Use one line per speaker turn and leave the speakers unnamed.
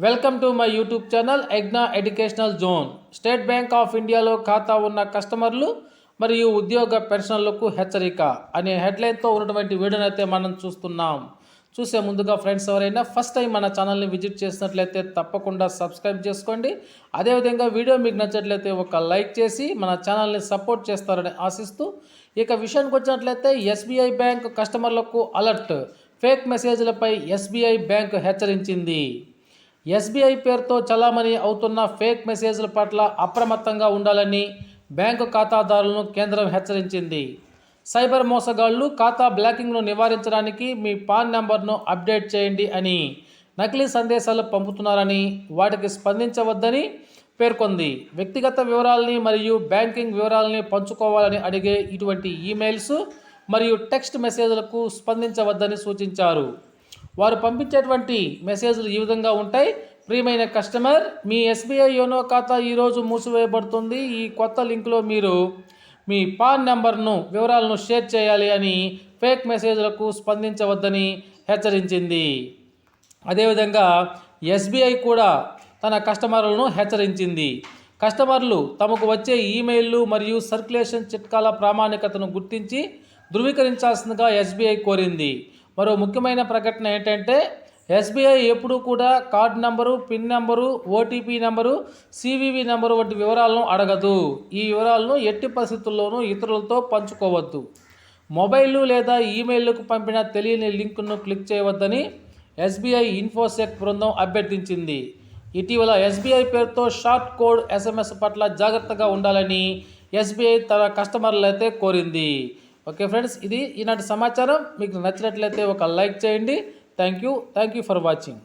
Welcome to my YouTube channel ఎగ్నా educational zone. State bank of ఇండియాలో ఖాతా ఉన్న కస్టమర్లు మరియు ఉద్యోగ పెన్షన్లకు హెచ్చరిక అనే హెడ్లైన్తో ఉన్నటువంటి వీడియోని అయితే మనం చూస్తున్నాం. చూసే ముందుగా ఫ్రెండ్స్ ఎవరైనా ఫస్ట్ టైం మన ఛానల్ని విజిట్ చేసినట్లయితే తప్పకుండా సబ్స్క్రైబ్ చేసుకోండి. అదేవిధంగా వీడియో మీకు నచ్చట్లయితే ఒక లైక్ చేసి మన ఛానల్ని సపోర్ట్ చేస్తారని ఆశిస్తూ ఇక విషయానికి వచ్చినట్లయితే ఎస్బీఐ బ్యాంక్ కస్టమర్లకు అలర్ట్ ఫేక్ మెసేజ్లపై ఎస్బీఐ బ్యాంక్ హెచ్చరించింది. ఎస్బీఐ పేరుతో చలామణి అవుతున్న ఫేక్ మెసేజ్ల పట్ల అప్రమత్తంగా ఉండాలని బ్యాంకు ఖాతాదారులను కేంద్రం హెచ్చరించింది. సైబర్ మోసగాళ్ళు ఖాతా బ్లాకింగ్ను నివారించడానికి మీ పాన్ నెంబర్ను అప్డేట్ చేయండి అని నకిలీ సందేశాలు పంపుతున్నారని వాటికి స్పందించవద్దని పేర్కొంది. వ్యక్తిగత వివరాలని మరియు బ్యాంకింగ్ వివరాలని పంచుకోవాలని అడిగే ఇటువంటి ఈమెయిల్స్ మరియు టెక్స్ట్ మెసేజ్లకు స్పందించవద్దని సూచించారు. వారు పంపించేటువంటి మెసేజ్లు ఈ విధంగా ఉంటాయి. ప్రియమైన కస్టమర్ మీ ఎస్బీఐ యోనో ఖాతా ఈరోజు మూసివేయబడుతుంది. ఈ కొత్త లింక్లో మీరు మీ పాన్ నెంబర్ను వివరాలను షేర్ చేయాలి అని ఫేక్ మెసేజ్లకు స్పందించవద్దని హెచ్చరించింది. అదేవిధంగా ఎస్బీఐ కూడా తన కస్టమర్లను హెచ్చరించింది. కస్టమర్లు తమకు వచ్చే ఈమెయిల్లు మరియు సర్క్యులేషన్ చిట్కాల ప్రామాణికతను గుర్తించి ధృవీకరించాల్సిందిగా ఎస్బీఐ కోరింది. మరో ముఖ్యమైన ప్రకటన ఏంటంటే ఎస్బీఐ ఎప్పుడూ కూడా card number pin number OTP number CVV number వంటి వివరాలను అడగదు. ఈ వివరాలను ఎట్టి పరిస్థితుల్లోనూ ఇతరులతో పంచుకోవద్దు. మొబైల్ లేదా ఈమెయిల్కు పంపిన తెలియని లింకును క్లిక్ చేయవద్దని ఎస్బీఐ ఇన్ఫోసెక్ బృందం అభ్యర్థించింది. ఇటీవల ఎస్బీఐ పేరుతో షార్ట్ కోడ్ ఎస్ఎంఎస్ పట్ల జాగ్రత్తగా ఉండాలని ఎస్బీఐ తన కస్టమర్లైతే కోరింది. ఓకే ఫ్రెండ్స్ ఇది ఈనాటి సమాచారం. మీకు నచ్చినట్లయితే ఒక లైక్ చేయండి. Thank you thank you for watching